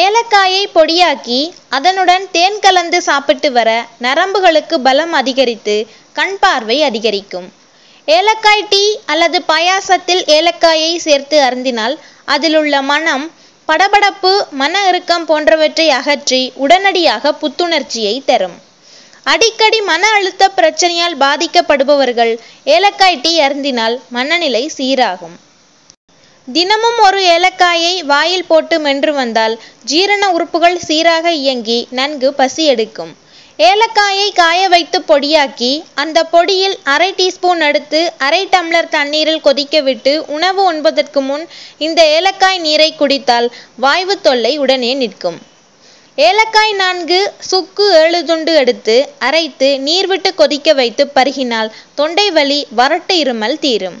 ஏலக்காயை பொடியாக்கி அதனுடன் தேன் கலந்து சாப்பிட்டு வர நரம்புகளுக்கு பலம் அதிகரித்து கண் பார்வை அதிகரிக்கும். ஏலக்காய் டீ அல்லது பாயாசத்தில் ஏலக்காயை சேர்த்து அருந்தினால் அதிலுள்ள மனம் படபடப்பு மன இறுக்கம் போன்றவற்றை அகற்றி உடனடியாக புத்துணர்ச்சியை தரும். அடிக்கடி மன அழுத்த பிரச்சனையால் பாதிக்கப்படுபவர்கள் ஏலக்காய் டீ அருந்தினால் மனநிலை சீராகும். தினமும் ஒரு ஏலக்காயை வாயில் போட்டு மென்று வந்தால் ஜீரண உறுப்புகள் சீராக இயங்கி நன்கு பசி எடுக்கும். ஏலக்காயை காய வைத்து பொடியாக்கி அந்த பொடியில் அரை டீஸ்பூன் எடுத்து அரை டம்ளர் தண்ணீரில் கொதிக்க விட்டு உணவு உண்பதற்கு முன் இந்த ஏலக்காய் நீரை குடித்தால் வாய்வு தொல்லை உடனே நிற்கும். ஏலக்காய் நான்கு சுக்கு ஏழு துண்டு எடுத்து அரைத்து நீர் விட்டு கொதிக்க வைத்து பருகினால் தொண்டை வலி வறட்டு இருமல் தீரும்.